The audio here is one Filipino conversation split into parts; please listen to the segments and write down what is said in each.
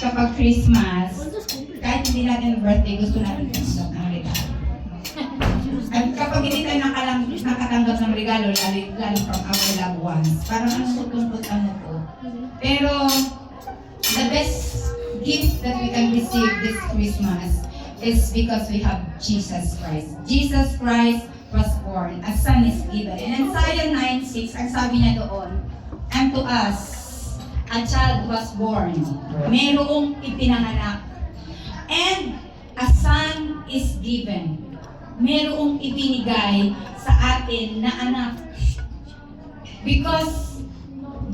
kapag Christmas, kahit hindi natin birthday, gusto natin tanggap ng regalo. At kapag hindi tayo nakalang, nakatanggap ng regalo, lalo, lalo from our loved ones, parang ang sutumpot ano po. Pero, the best gift that we can receive this Christmas is because we have Jesus Christ. Jesus Christ was born, a son is given. And in Isaiah 9.6, ang sabi niya doon, And to us, a child was born. Merong ipinanganak. And a son is given. Merong ibinigay sa atin na anak. Because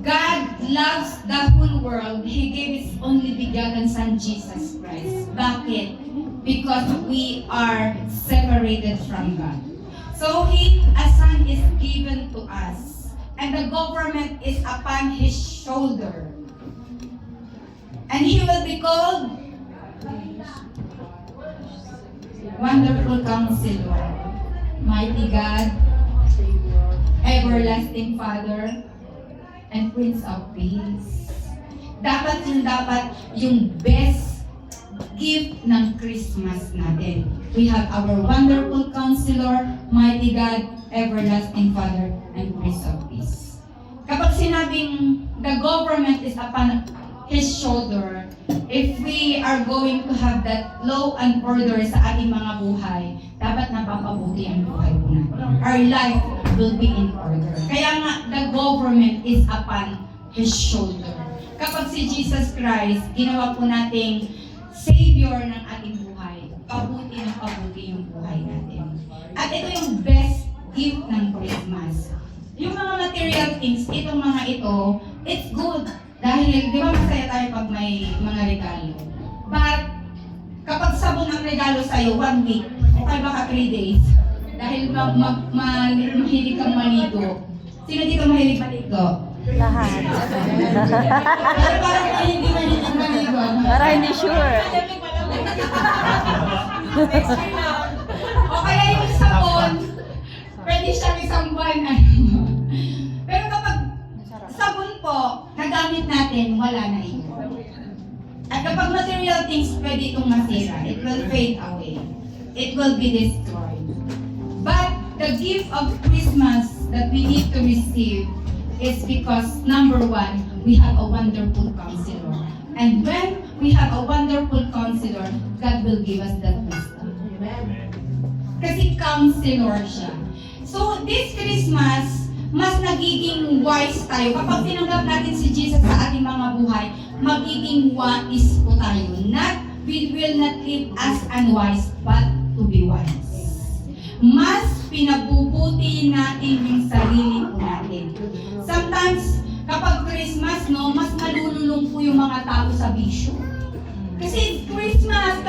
God loves the whole world, He gave His only begotten Son, Jesus Christ. Bakit? Because we are separated from God. So He, a Son is given to us. And the government is upon His shoulder. And He will be called Wonderful Counselor, Mighty God, Everlasting Father, and Prince of Peace. Dapat yung dapat yung best gift ng Christmas natin. We have our wonderful counselor, mighty God, everlasting Father, and Prince of Peace. Kapag sinabing the government is upon His shoulder, if we are going to have that law and order sa ating mga buhay, dapat napapabuti ang buhay po natin. Our life will be in order. Kaya nga, the government is upon His shoulder. Kapag si Jesus Christ, ginawa po nating Savior ng ating buhay, pabuti na pabuti yung buhay natin. At ito yung best gift ng Christmas. Yung mga material things, itong mga ito, it's good. Dahil, di ba masaya tayo pag may mga regalo. But, kapag sabon ang regalo sa'yo, one week, o kaya baka three days, dahil ma ma ma mahilig kang maligo. Sino dito mahilig maligo? Lahat. Pero parang may hindi mahilig maligo. Para hindi sure. o kaya yung sabon, pwede siyang isang buwan. Ano. Pero kapag sabon po, nagamit natin, wala na ito. At kapag material things, pwede itong masira. It will fade away. It will be destroyed. But the gift of Christmas that we need to receive is because, number one, we have a wonderful counselor. And when we have a wonderful counselor, God will give us that wisdom. Kasi counselor siya. So, this Christmas, mas nagiging wise tayo. Kapag tinanggap natin si Jesus sa ating mga buhay, magiging wise po tayo. Not, we will not live as unwise, but to be wise. Mas pinabubuti natin yung sarili po natin. Sometimes, kapag Christmas, no, mas malululong po yung mga tao sa bisyo. Kasi Christmas,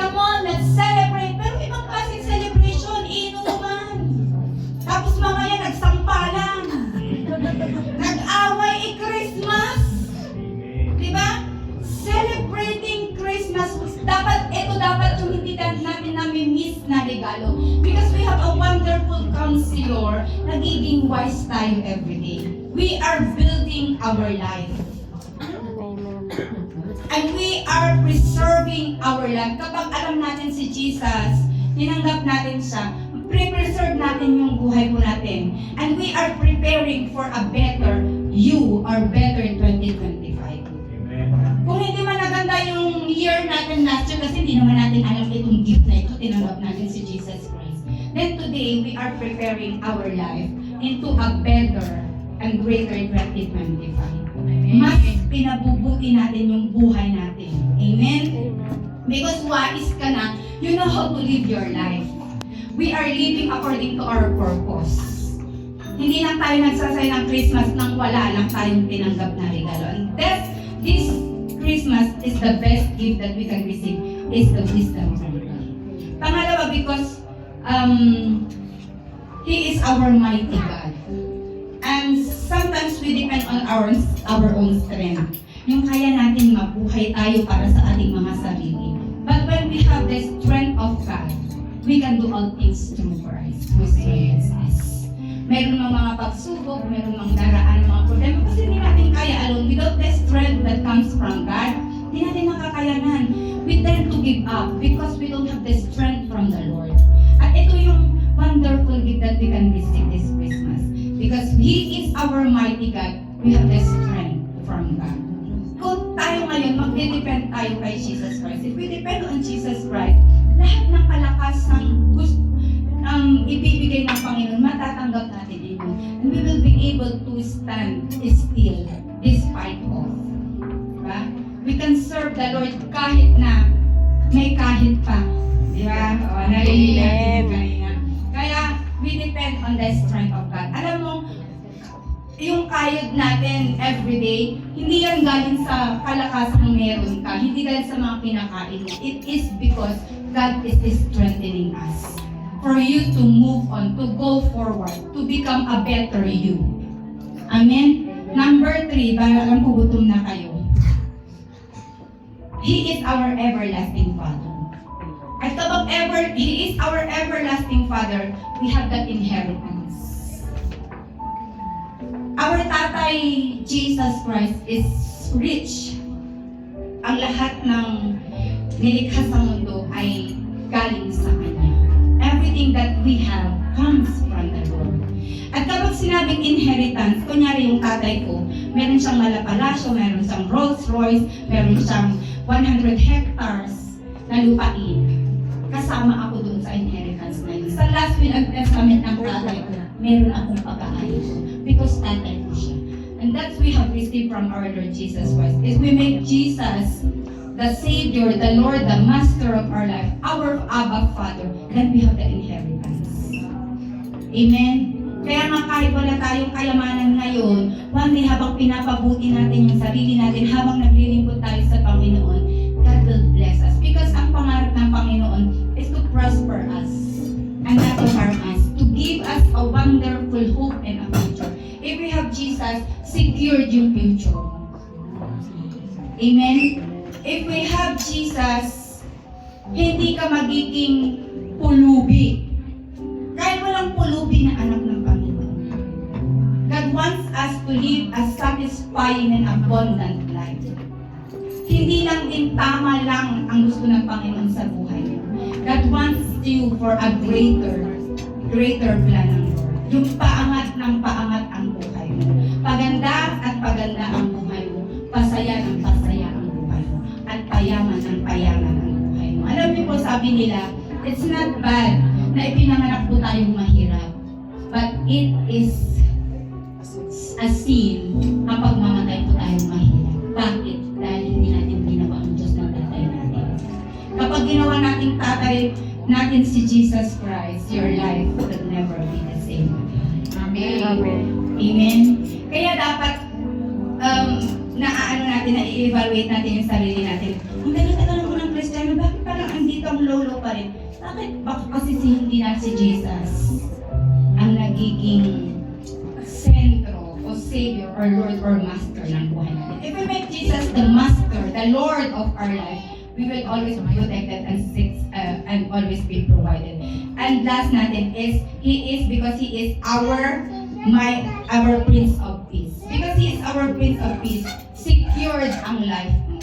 regalo. Because we have a wonderful counselor, nagiging wise tayo everyday. We are building our life. And we are preserving our life. Kapag alam natin si Jesus, tinanggap natin siya, pre-preserve natin yung buhay po natin. And we are preparing for a better you or better 2025. Year natin last year kasi hindi naman natin alam itong gift na ito, tinanggap natin si Jesus Christ. Then today, we are preparing our life into a better and greater 2025. Mas pinabubuti natin yung buhay natin. Amen? Because wise ka na, you know how to live your life. We are living according to our purpose. Hindi lang tayo nagsasay ng Christmas nang wala lang tayong tinanggap na regalo. And that's, this Christmas is the best gift that we can receive is the wisdom from God. Pangalawa, because um, He is our mighty God. And sometimes we depend on our our own strength. Yung kaya natin mabuhay tayo para sa ating mga sarili. But when we have the strength of God, we can do all things through Christ who strengthens us. Meron mga mga pagsubok, meron mga daraan, mga problema, kasi hindi natin kaya alone. Without the strength that comes from God, Hindi natin makakayanan. We tend to give up because we don't have the strength from the Lord. At ito yung wonderful gift that we can receive this Christmas. Because He is our mighty God, we have the strength from God. Kung tayo ngayon, magde-depend tayo kay Jesus Christ. If we depend on Jesus Christ, lahat ng kalakasan gusto ang ibibigay ng Panginoon, matatanggap natin ito. And we will be able to stand still despite of. Diba? We can serve the Lord kahit na may kahit pa. Di ba? O, narinig natin kanina. Kaya, we depend on the strength of God. Alam mo, yung kayod natin everyday, hindi yan galing sa kalakasang meron ka, hindi galing sa mga pinakain mo. It is because God is strengthening us for you to move on, to go forward, to become a better you. Amen? Number three, para alam ko gutom na kayo. He is our everlasting Father. At kapag ever, He is our everlasting Father, we have that inheritance. Our tatay, Jesus Christ, is rich. Ang lahat ng nilikha sa mundo ay galing sa Kanya. Everything that we have comes from the Lord. At kapag sinabing inheritance, kunyari yung tatay ko, meron siyang malapalasyo, meron siyang Rolls Royce, meron siyang 100 hectares na lupain. Kasama ako doon sa inheritance na yun. Sa last will and testament ng tatay ko, meron akong pag-aayos. Because tatay ko siya. And that's we have received from our Lord Jesus Christ. Is we make Jesus the Savior, the Lord, the Master of our life, our Abba Father, then we have the inheritance. Amen? Kaya nga kahit wala tayong kayamanan ngayon, day habang pinapabuti natin yung sarili natin, habang naglilingkod tayo sa Panginoon, God will bless us. Because ang pangarap ng Panginoon is to prosper us and not to harm us, to give us a wonderful hope and a future. If we have Jesus, secured yung future. Amen? If we have Jesus, hindi ka magiging pulubi. Kahit walang pulubi na anak ng Panginoon. God wants us to live a satisfying and abundant life. Hindi lang din tama lang ang gusto ng Panginoon sa buhay. God wants you for a greater, greater plan ng Lord. Yung paangat ng paangat ang buhay mo. Paganda at paganda ang buhay mo. Pasaya ng pasaya payaman ng payaman ang buhay mo. Alam niyo po, sabi nila, it's not bad na ipinanganak po tayong mahirap. But it is a sin kapag mamatay po tayong mahirap. Bakit? Dahil hindi natin ginawa ang Diyos ng tatay natin. Kapag ginawa nating tatay natin si Jesus Christ, your life will never be the same. Amen. Amen? Kaya dapat i-evaluate natin yung sarili natin. Ang tagal-tagal mo ng Kristiyano, bakit parang andito ang lolo pa rin? Bakit? Baka kasi si hindi na si Jesus ang nagiging sentro o Savior or Lord or Master ng buhay natin. If we make Jesus the Master, the Lord of our life, we will always be protected and uh, and always be provided. And last natin is, He is because He is our my our Prince of Peace. Because He is our Prince of Peace, secured ang life mo.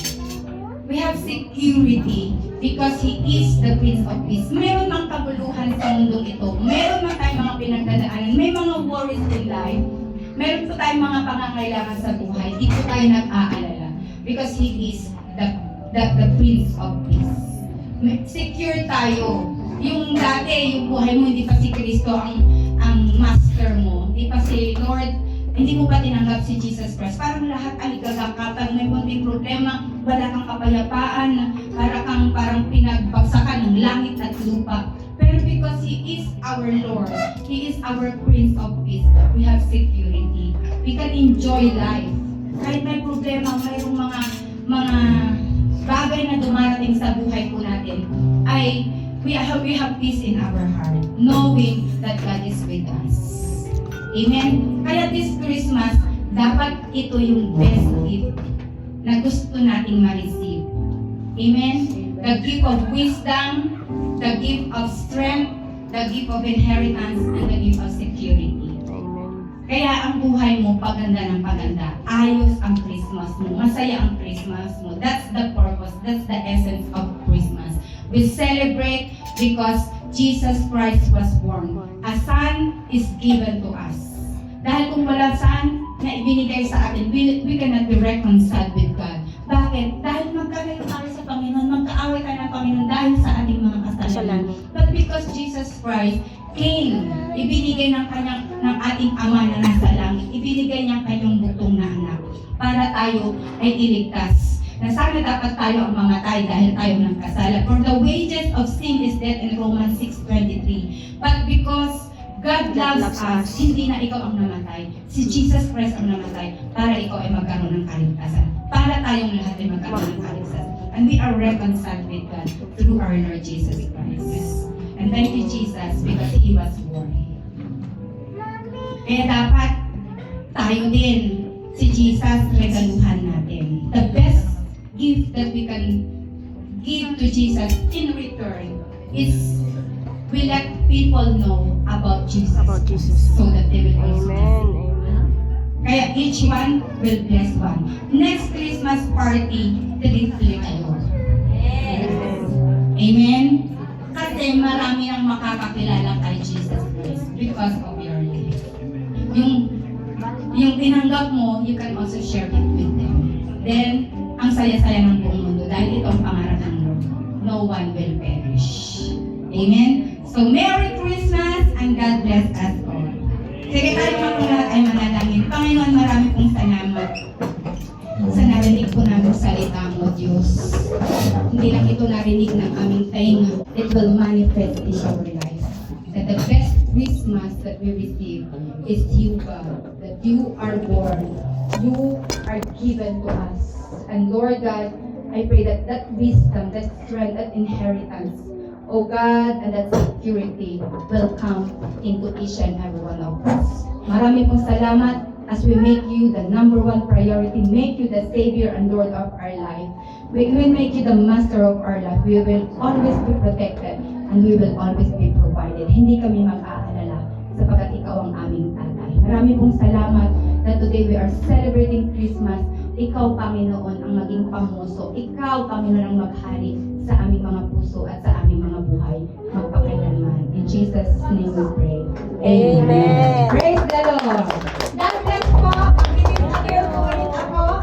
We have security because He is the Prince of Peace. Meron mang kabuluhan sa mundong ito. Meron man tayong mga pinagdadaanan. May mga worries in life. Meron po tayong mga pangangailangan sa buhay. Di po tayo nag-aalala. Because He is the, the, the Prince of Peace. Secure tayo. Yung dati, yung buhay mo, hindi pa si Kristo ang, ang master mo. Hindi mo ba tinanggap si Jesus Christ? Parang lahat aligaga ka, pag may konting problema, wala kang kapayapaan, para kang parang pinagbagsakan ng langit at lupa. Pero because He is our Lord, He is our Prince of Peace, we have security. We can enjoy life. Kahit may problema, mayroong mga mga bagay na dumarating sa buhay po natin, ay we have, we have peace in our heart, knowing that God is with us. Amen? Kaya this Christmas, dapat ito yung best gift na gusto nating ma-receive. Amen? The gift of wisdom, the gift of strength, the gift of inheritance, and the gift of security. Kaya ang buhay mo, paganda ng paganda. Ayos ang Christmas mo. Masaya ang Christmas mo. That's the purpose. That's the essence of Christmas. We celebrate because Jesus Christ was born. A son is given to us. Dahil kung wala son na ibinigay sa atin, we, we cannot be reconciled with God. Bakit? Dahil magkalayo tayo sa Panginoon, magkaaway tayo ng Panginoon dahil sa ating mga kasalanan. But because Jesus Christ came, ibinigay ng kanyang ng ating ama na nasa langit, ibinigay niya ang kanyang butong na anak para tayo ay iligtas. Na sana dapat tayo ang mamatay dahil tayo ng kasala. For the wages of sin is death in Romans 6.23. But because God loves loves us, us. hindi na ikaw ang namatay. Si Jesus Christ ang namatay para ikaw ay magkaroon ng kaligtasan. Para tayong lahat ay magkaroon ng kaligtasan. And we are reconciled with God through our Lord Jesus Christ. And thank you, Jesus, because He was born. Kaya dapat tayo din, si Jesus, regaluhan natin. The best gift that we can give to Jesus in return is we let people know about Jesus. About Jesus. So that they will also Amen. Amen. kaya each one will bless one. Next Christmas party, triple kayo. Amen? Kasi marami ang makakakilala kay Jesus Christ because of your life. Yung, yung tinanggap mo, you can also share it with them. Then, ang saya-saya ng buong mundo dahil ito ang pangarap ng Lord. No one will perish. Amen? So, Merry Christmas and God bless us all. Sige tayo mga lahat ay manalangin. Panginoon, marami pong salamat sa narinig po namin salita mo, Diyos. Hindi lang ito narinig ng aming tainga. It will manifest in our life. That the best Christmas that we receive is you, God. That you are born. You are given to us. And Lord God, I pray that that wisdom, that strength, that inheritance, oh God, and that security will come into each and every one of us. Marami pong salamat as we make you the number one priority, make you the Savior and Lord of our life. We will make you the master of our life. We will always be protected and we will always be provided. Hindi kami mag-aalala sapagkat ikaw ang aming tatay. Marami pong salamat that today we are celebrating Christmas. Ikaw, Panginoon, ang maging pamuso. Ikaw, Panginoon, ang maghari sa aming mga puso at sa aming mga buhay magpakailanman. In Jesus' name we pray. Amen. Praise the Lord.